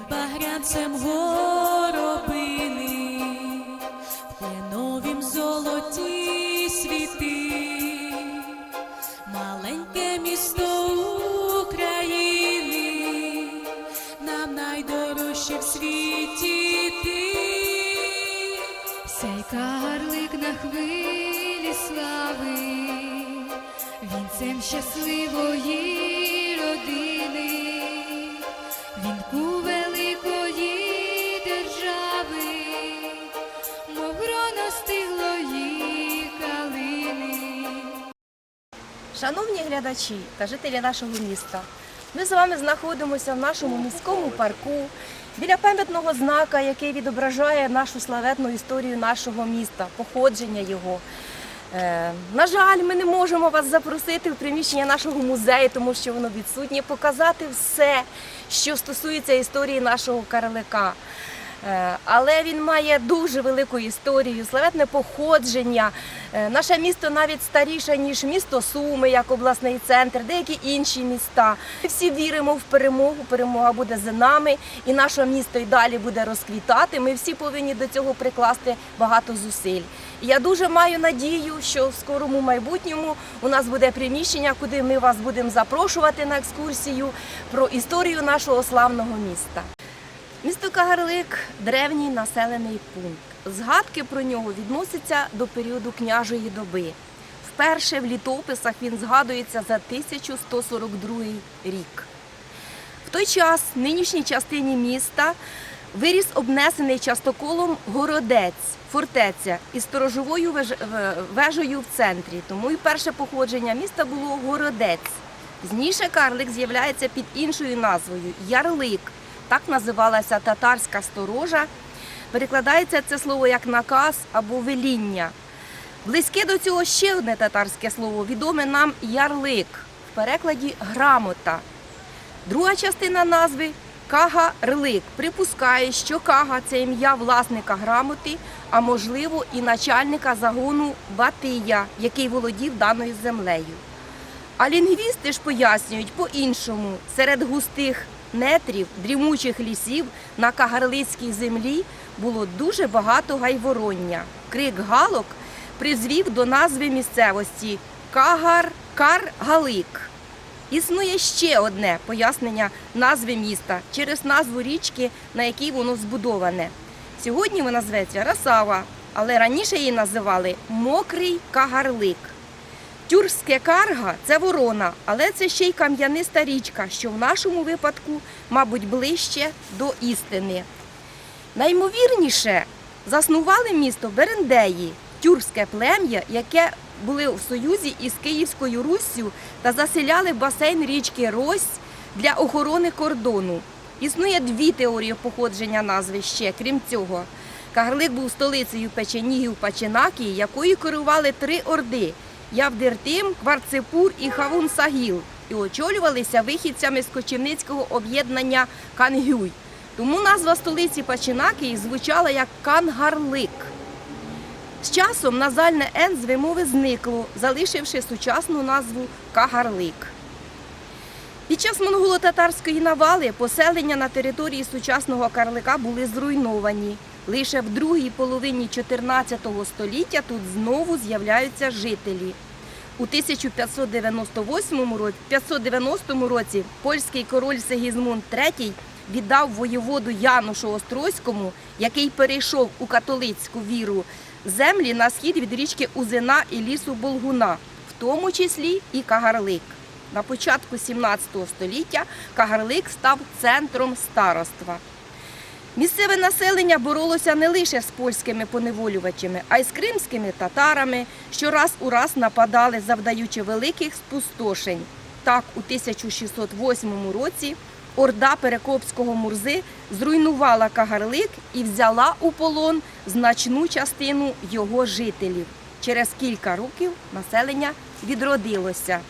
Під багрянцем горобини, в кленовім золоті світи, маленьке місто України, нам найдорожче в світі ти. Сяй карлик на хвилі слави, вінцем щасливої Шановні глядачі та жителі нашого міста, ми з вами знаходимося в нашому міському парку біля пам'ятного знака, який відображає нашу славетну історію нашого міста, походження його. Е, на жаль, ми не можемо вас запросити в приміщення нашого музею, тому що воно відсутнє, показати все, що стосується історії нашого карлика. Е, Але він має дуже велику історію, славетне походження. Е, Наше місто навіть старіше, ніж місто Суми, як обласний центр, деякі інші міста. Ми всі віримо в перемогу. Перемога буде за нами, і наше місто і далі буде розквітати. Ми всі повинні до цього прикласти багато зусиль. Я дуже маю надію, що в скорому майбутньому у нас буде приміщення, куди ми вас будемо запрошувати на екскурсію про історію нашого славного міста. Місто Кагарлик древній населений пункт. Згадки про нього відносяться до періоду княжої доби. Вперше в літописах він згадується за 1142 рік. В той час в нинішній частині міста виріс обнесений частоколом городець, фортеця із сторожовою веж- вежею в центрі. Тому і перше походження міста було городець. Пізніше карлик з'являється під іншою назвою Ярлик. Так називалася татарська сторожа. Перекладається це слово як наказ або веління. Близьке до цього ще одне татарське слово, відоме нам ярлик, в перекладі грамота. Друга частина назви Кага-Рлик припускає, що Кага це ім'я власника грамоти, а можливо і начальника загону Батия, який володів даною землею. А лінгвісти ж пояснюють по-іншому, серед густих нетрів, дрімучих лісів на кагарлицькій землі було дуже багато гайвороння. Крик галок призвів до назви місцевості Кагар-Кар-Галик. Існує ще одне пояснення назви міста через назву річки, на якій воно збудоване. Сьогодні вона зветься Расава, але раніше її називали Мокрий Кагарлик. Тюркське карга це ворона, але це ще й кам'яниста річка, що в нашому випадку, мабуть, ближче до істини. Наймовірніше заснували місто Берендеї, тюркське плем'я, яке були в союзі із Київською Руссю та заселяли басейн річки Рось для охорони кордону. Існує дві теорії походження назви ще, крім цього. Кагарлик був столицею печенігів Паченакії, якою керували три орди Явдиртим, Кварцепур і Хавун Сагіл, і очолювалися вихідцями з кочівницького об'єднання Кангюй. Тому назва столиці Пачинаки звучала як Кангарлик. З часом назальне «н» з вимови зникло, залишивши сучасну назву Кагарлик. Під час монголо-татарської навали поселення на території сучасного Карлика були зруйновані. Лише в другій половині 14 століття тут знову з'являються жителі. У 1598 році, 590 році польський король Сигізмунд III віддав воєводу Янушу Острозькому, який перейшов у католицьку віру, землі на схід від річки Узина і лісу Болгуна, в тому числі і Кагарлик. На початку 17 століття Кагарлик став центром староства. Місцеве населення боролося не лише з польськими поневолювачами, а й з кримськими татарами, що раз у раз нападали, завдаючи великих спустошень. Так, у 1608 році орда Перекопського Мурзи зруйнувала Кагарлик і взяла у полон значну частину його жителів. Через кілька років населення відродилося.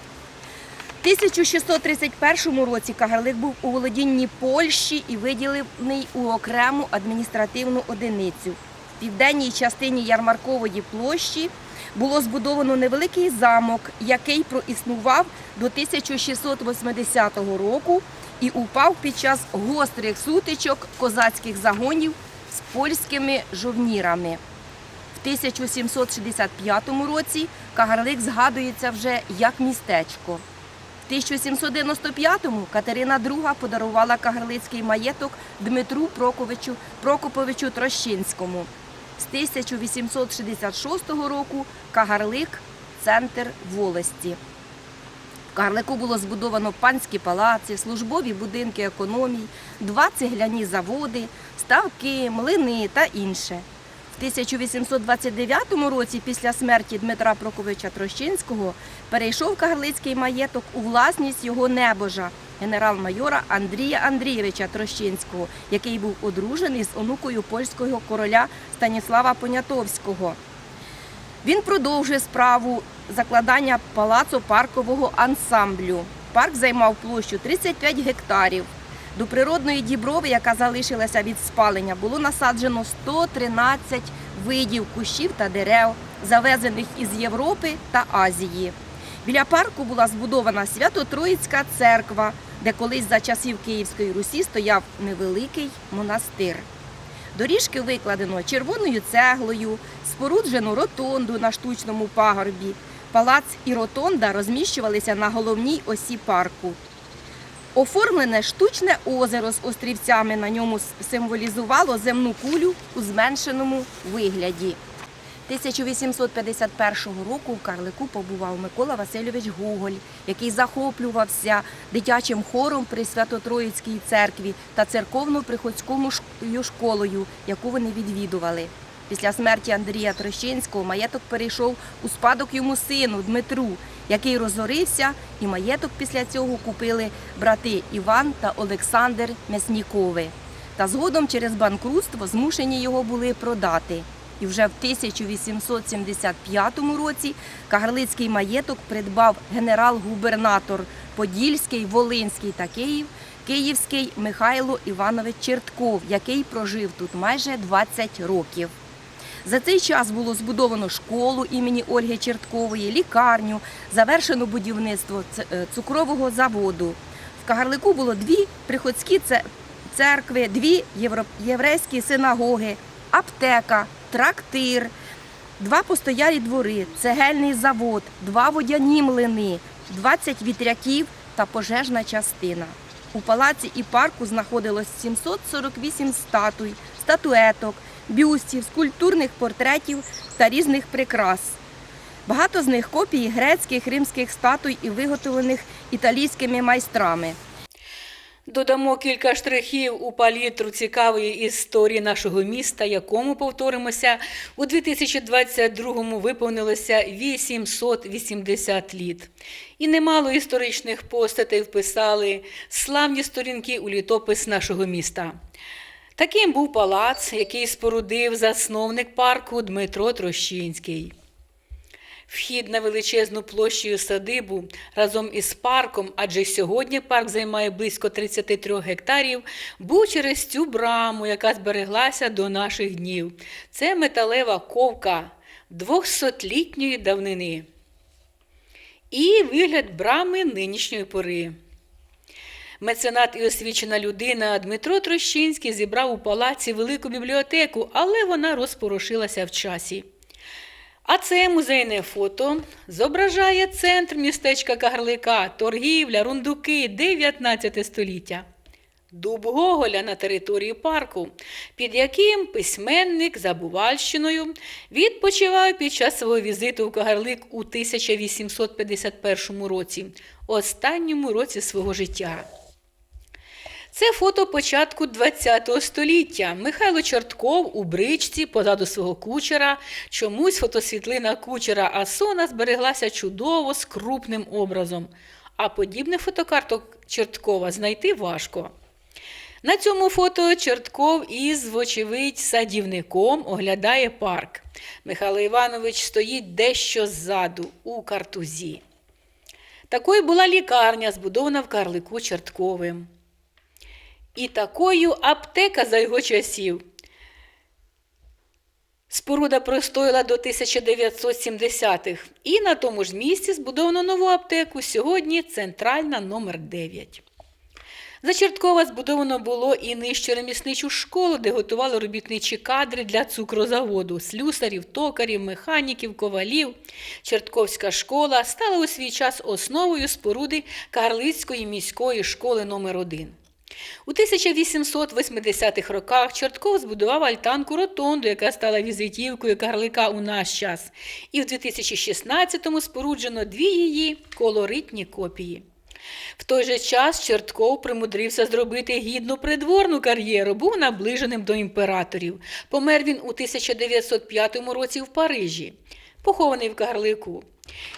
В 1631 році Кагарлик був у володінні Польщі і виділений у окрему адміністративну одиницю. В південній частині Ярмаркової площі було збудовано невеликий замок, який проіснував до 1680 року і упав під час гострих сутичок козацьких загонів з польськими жовнірами. В 1765 році Кагарлик згадується вже як містечко. В 1795-му Катерина II подарувала Кагарлицький маєток Дмитру Проковичу, Прокоповичу Трощинському. З 1866 року Кагарлик центр волості. В Кагарлику було збудовано панські палаци, службові будинки економій, два цегляні заводи, ставки, млини та інше. В 1829 році, після смерті Дмитра Проковича Трощинського, перейшов Кагарлицький маєток у власність його небожа, генерал-майора Андрія Андрійовича Трощинського, який був одружений з онукою польського короля Станіслава Понятовського. Він продовжує справу закладання палацу паркового ансамблю. Парк займав площу 35 гектарів. До природної діброви, яка залишилася від спалення, було насаджено 113 видів кущів та дерев, завезених із Європи та Азії. Біля парку була збудована Свято-Троїцька церква, де колись за часів Київської Русі стояв невеликий монастир. Доріжки викладено червоною цеглою, споруджено ротонду на штучному пагорбі. Палац і ротонда розміщувалися на головній осі парку. Оформлене штучне озеро з острівцями на ньому символізувало земну кулю у зменшеному вигляді. 1851 року в Карлику побував Микола Васильович Гоголь, який захоплювався дитячим хором при Свято-Троїцькій церкві та церковно-приходському ш- школою, яку вони відвідували. Після смерті Андрія Трощинського маєток перейшов у спадок йому сину Дмитру, який розорився, і маєток після цього купили брати Іван та Олександр Мяснікови. Та згодом через банкрутство змушені його були продати. І вже в 1875 році Кагарлицький маєток придбав генерал-губернатор Подільський, Волинський та Київ, Київський Михайло Іванович Чертков, який прожив тут майже 20 років. За цей час було збудовано школу імені Ольги Черткової, лікарню, завершено будівництво е, цукрового заводу. В Кагарлику було дві приходські церкви, дві єврейські синагоги, аптека, трактир, два постоялі двори, цегельний завод, два водяні млини, 20 вітряків та пожежна частина. У палаці і парку знаходилось 748 статуй, статуеток, бюстів, скульптурних портретів та різних прикрас. Багато з них копії грецьких римських статуй і виготовлених італійськими майстрами. Додамо кілька штрихів у палітру цікавої історії нашого міста, якому повторимося у 2022-му виповнилося 880 літ. І немало історичних постатей вписали славні сторінки у літопис нашого міста. Таким був палац, який спорудив засновник парку Дмитро Трощинський. Вхід на величезну площу садибу разом із парком, адже сьогодні парк займає близько 33 гектарів, був через цю браму, яка збереглася до наших днів. Це металева ковка 200-літньої давнини. І вигляд брами нинішньої пори. Меценат і освічена людина Дмитро Трощинський зібрав у палаці велику бібліотеку, але вона розпорошилася в часі. А це музейне фото зображає центр містечка Кагарлика, торгівля, рундуки 19 століття. Дуб Гоголя на території парку, під яким письменник за Бувальщиною відпочивав під час свого візиту в Кагарлик у 1851 році, останньому році свого життя. Це фото початку ХХ століття. Михайло Чортков у бричці позаду свого кучера. Чомусь фотосвітлина кучера Асона збереглася чудово з крупним образом. А подібних фотокарток Чорткова знайти важко. На цьому фото Чортков із, вочевидь, садівником оглядає парк. Михайло Іванович стоїть дещо ззаду у картузі. Такою була лікарня, збудована в Карлику Чортковим. І такою аптека за його часів. Споруда простояла до 1970-х. І на тому ж місці збудовано нову аптеку. Сьогодні центральна номер 9. За Черткова збудовано було і нижче ремісничу школу, де готували робітничі кадри для цукрозаводу, слюсарів, токарів, механіків, ковалів. Чертковська школа стала у свій час основою споруди Карлицької міської школи номер 1 у 1880-х роках Чортков збудував альтанку Ротонду, яка стала візитівкою Карлика у наш час. І в 2016-му споруджено дві її колоритні копії. В той же час Чортков примудрився зробити гідну придворну кар'єру, був наближеним до імператорів. Помер він у 1905 році в Парижі, похований в Карлику.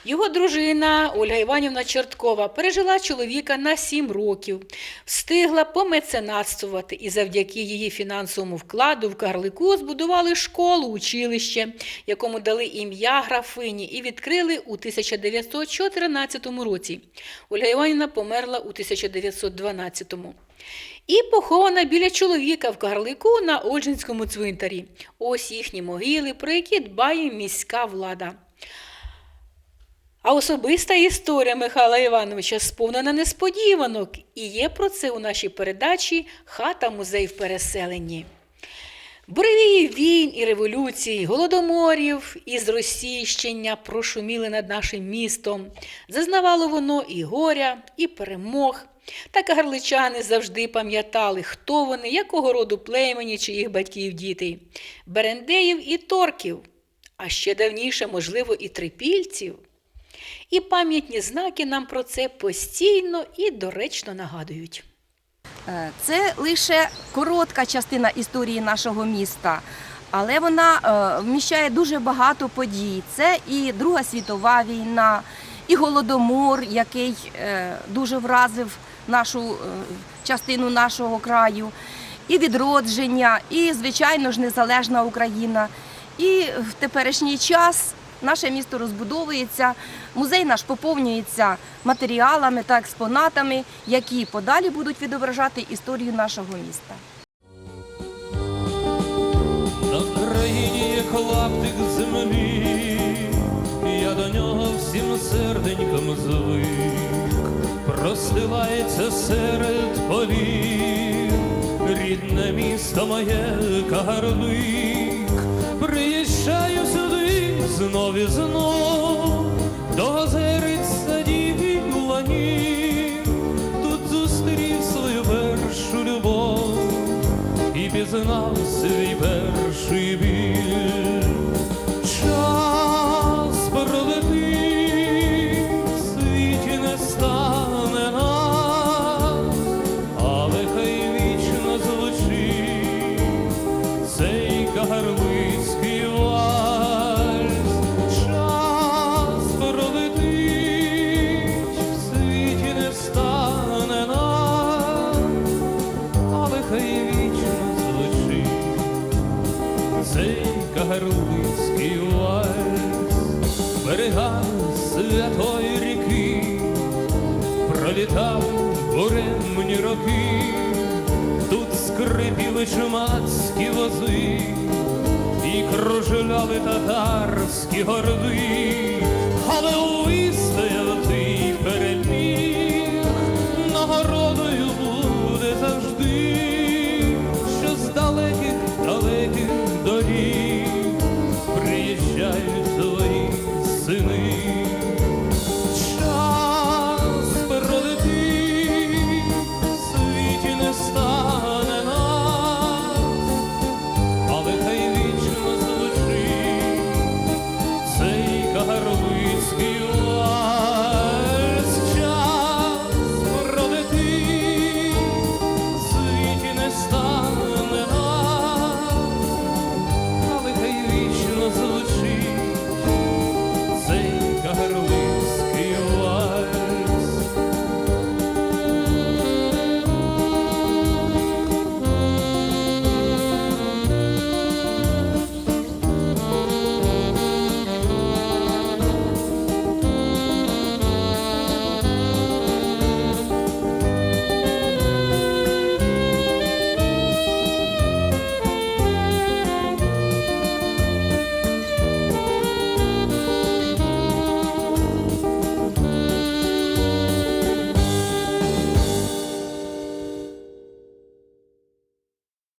Його дружина Ольга Іванівна Чорткова пережила чоловіка на сім років, встигла помеценатствувати і завдяки її фінансовому вкладу в Карлику збудували школу, училище, якому дали ім'я графині і відкрили у 1914 році. Ольга Іванівна померла у 1912 і похована біля чоловіка в Карлику на Ольжинському цвинтарі. Ось їхні могили, про які дбає міська влада. А особиста історія Михайла Івановича сповнена несподіванок, і є про це у нашій передачі Хата музей в переселенні. Буревії війн і революцій, голодоморів і зросійщення прошуміли над нашим містом. Зазнавало воно і горя, і перемог. Та кагарличани завжди пам'ятали, хто вони, якого роду племені чи їх батьків діти, берендеїв і торків, а ще давніше, можливо, і трипільців. І пам'ятні знаки нам про це постійно і доречно нагадують. Е, Це лише коротка частина історії нашого міста, але вона е, вміщає дуже багато подій. Це і Друга світова війна, і голодомор, який е, дуже вразив нашу частину нашого краю, і відродження, і, звичайно ж, незалежна Україна. І в теперішній час наше місто розбудовується, музей наш поповнюється матеріалами та експонатами, які подалі будуть відображати історію нашого міста. На країні є клаптик землі, я до нього всім серденьком звик, простилається серед полів, рідне місто моє Кагарлик, знов і знов, до озерець садів і тут зустрів свою першу любов і пізнав свій перший біль. Скрипіли чумацькі вози, і кружляли татарські горди,